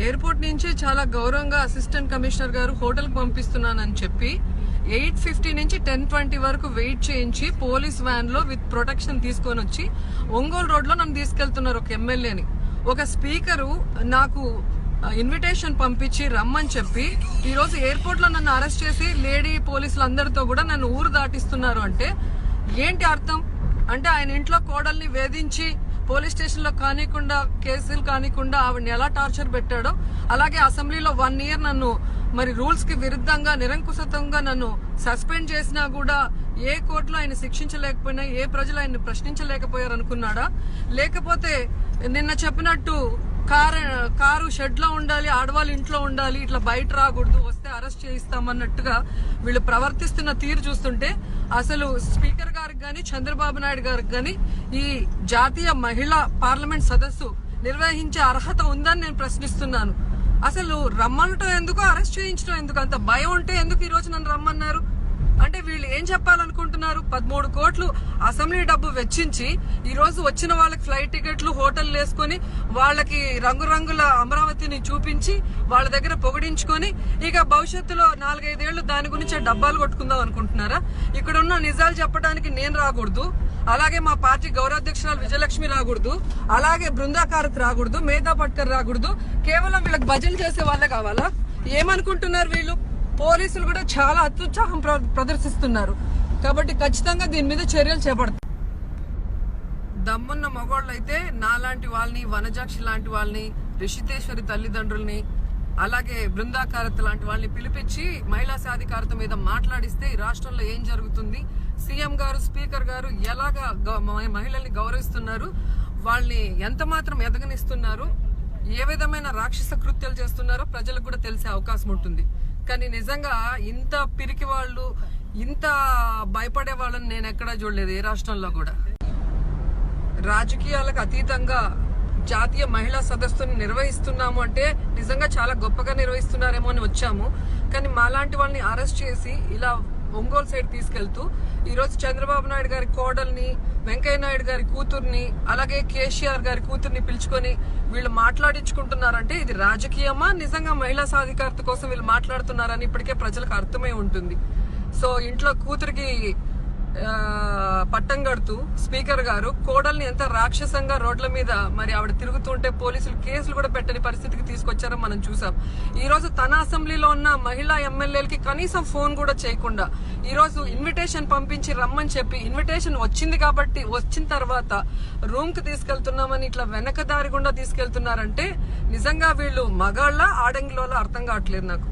Airport నుంచి చాలా గౌరవంగా అసిస్టెంట్ కమిషనర్ గారు హోటల్కి పంపిస్తున్నానని చెప్పి ఎయిట్ ఫిఫ్టీ నుంచి టెన్ ట్వంటీ వరకు వెయిట్ చేయించి పోలీస్ వ్యాన్లో విత్ ప్రొటెక్షన్ తీసుకొని వచ్చి ఒంగోలు రోడ్లో నన్ను తీసుకెళ్తున్నారు ఒక ఎమ్మెల్యేని. ఒక స్పీకరు నాకు ఇన్విటేషన్ పంపించి రమ్మని చెప్పి ఈరోజు ఎయిర్పోర్ట్లో నన్ను అరెస్ట్ చేసి లేడీ పోలీసులు అందరితో కూడా నన్ను ఊరు దాటిస్తున్నారు అంటే ఏంటి అర్థం? అంటే ఆయన ఇంట్లో కోడల్ని వేధించి పోలీస్ స్టేషన్లో కానికుండా కేసులు కానికుండా ఆవిడని ఎలా టార్చర్ పెట్టాడో అలాగే అసెంబ్లీలో వన్ ఇయర్ నన్ను మరి రూల్స్కి విరుద్ధంగా నిరంకుశతంగా నన్ను సస్పెండ్ చేసినా కూడా ఏ కోర్టులో ఆయన శిక్షించలేకపోయినా ఏ ప్రజలు ఆయన్ని ప్రశ్నించలేకపోయారు అనుకున్నాడా లేకపోతే నిన్న చెప్పినట్టు కారు కారు షెడ్లో ఉండాలి ఆడవాళ్ళు ఇంట్లో ఉండాలి ఇట్లా బయట రాకూడదు వస్తే అరెస్ట్ చేయిస్తామన్నట్టుగా వీళ్ళు ప్రవర్తిస్తున్న తీరు చూస్తుంటే అసలు స్పీకర్ గారికి కానీ చంద్రబాబు నాయుడు గారికి కానీ ఈ జాతీయ మహిళా పార్లమెంట్ సదస్సు నిర్వహించే అర్హత ఉందని నేను ప్రశ్నిస్తున్నాను. అసలు రమ్మనటం ఎందుకు అరెస్ట్ చేయించడం ఎందుకు అంత భయం ఉంటే ఎందుకు ఈరోజు నన్ను రమ్మన్నారు? అంటే వీళ్ళు ఏం చెప్పాలనుకుంటున్నారు? పదమూడు కోట్లు అసెంబ్లీ డబ్బు వెచ్చించి ఈ రోజు వచ్చిన వాళ్ళకి ఫ్లైట్ టికెట్లు హోటల్ వేసుకొని వాళ్ళకి రంగురంగుల అమరావతిని చూపించి వాళ్ళ దగ్గర పొగిడించుకొని ఇక భవిష్యత్తులో నాలుగైదేళ్ళు దాని గురించి డబ్బాలు కొట్టుకుందాం అనుకుంటున్నారా? ఇక్కడ ఉన్న నిజాలు చెప్పడానికి నేను రాకూడదు. అలాగే మా పార్టీ గౌరవాధ్యక్షురాలు విజయలక్ష్మి రాకూడదు. అలాగే బృందాకారత్ రాకూడదు. మేధా పట్కర్ రాకూడదు. కేవలం వీళ్ళకి భజన చేసే వాళ్ళే కావాలా? ఏమనుకుంటున్నారు వీళ్ళు? పోలీసులు కూడా చాలా అత్యుత్సాహం ప్ర- ప్రదర్శిస్తున్నారు. కాబట్టి ఖచ్చితంగా దీని మీద చర్యలు చేపడతారు దమ్మున్న మగోళ్ళు అయితే నాలాంటి వాళ్ళని వనజాక్షి లాంటి వాళ్ళని రిషితేశ్వరి తల్లిదండ్రుల్ని అలాగే బృందాకారత లాంటి వాళ్ళని పిలిపించి మహిళా సాధికారత మీద మాట్లాడిస్తే ఈ రాష్ట్రంలో ఏం జరుగుతుంది? సీఎం గారు స్పీకర్ గారు ఎలాగా మ- మహిళల్ని గౌరవిస్తున్నారు? వాళ్ళని ఎంత మాత్రం ఎదగనిస్తున్నారు? ఏ విధమైన రాక్షస కృత్యాలు చేస్తున్నారో ప్రజలకు కూడా తెలిసే అవకాశం ఉంటుంది. కానీ నిజంగా ఇంత పిరికి వాళ్ళు ఇంత భయపడే వాళ్ళని నేను ఎక్కడా చూడలేదు ఏ రాష్ట్రంలో కూడా. రాజకీయాలకు అతీతంగా జాతీయ మహిళా సదస్సుని నిర్వహిస్తున్నాము అంటే నిజంగా చాలా గొప్పగా నిర్వహిస్తున్నారేమో అని వచ్చాము. కానీ మాలాంటి వాళ్ళని అరెస్ట్ చేసి ఇలా ఒంగోలు సైడ్ తీసుకెళ్తూ ఈరోజు చంద్రబాబు నాయుడు గారి కోడల్ని వెంకయ్య నాయుడు గారి కూతుర్ని అలాగే కేసీఆర్ గారి కూతుర్ని పిలుచుకొని వీళ్ళు మాట్లాడించుకుంటున్నారంటే ఇది రాజకీయమా? నిజంగా మహిళా సాధికారత కోసం వీళ్ళు మాట్లాడుతున్నారని ఇప్పటికే ప్రజలకు అర్థమై ఉంటుంది. సో ఇంట్లో కూతురికి పట్టం కడుతూ స్పీకర్ గారు కోడల్ని ఎంత రాక్షసంగా రోడ్ల మీద మరి ఆవిడ తిరుగుతుంటే పోలీసులు కేసులు కూడా పెట్టని పరిస్థితికి తీసుకొచ్చారో మనం చూసాం. ఈ రోజు తన అసెంబ్లీలో ఉన్న మహిళా ఎమ్మెల్యేలకి కనీసం ఫోన్ కూడా చేయకుండా ఈ రోజు ఇన్విటేషన్ పంపించి రమ్మని చెప్పి ఇన్విటేషన్ వచ్చింది కాబట్టి వచ్చిన తర్వాత రూమ్కి తీసుకెళ్తున్నామని ఇట్లా వెనక దారి గుండా తీసుకెళ్తున్నారంటే నిజంగా వీళ్ళు మగాళ్ళ ఆడంగిలో అర్థం కావట్లేదు నాకు.